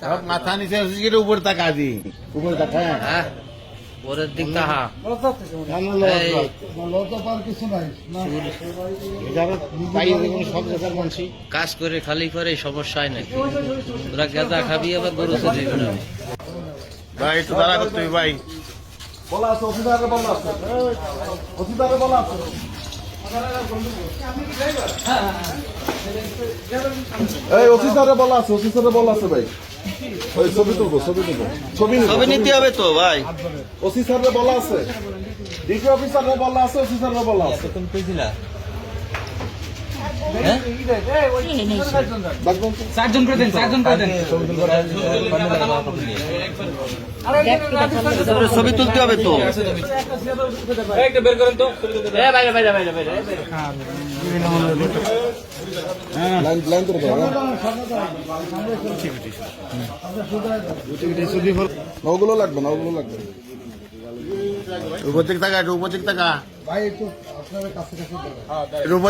সব মাথা নিচে হচ্ছে উপর তাকা দি উপর তাকা হ্যাঁ। পরের দিক তাহা মানুষই কাজ করে খালি করে সমস্যায় নাকি? তোরা গেদা খাবি আবার গরু চলে ভাই একটু দাঁড়া করতে ভাই। বলা আছে অফিসারে বলা আছে। অফিসারে বলা আছে। এই অফিসারে বলা আছে অফিসারে বলা আছে ভাই। ওই ছবি তুলবো ছবি তুলবো। ছবি নিবো ছবি নিতে হবে তো ভাই। অফিসারে বলা আছে। ডিপি অফিসারে বলা আছে অফিসারে বলা আছে। বাগবান তো। চারজন করে দেন চারজন করে দেন। ছবি তুলতে হবে তো। একটা বের করেন হ্যাঁ। ওগুলো লাগবে না ওগুলো লাগবে। তাকা একটু উপর থেকে তাকা একটু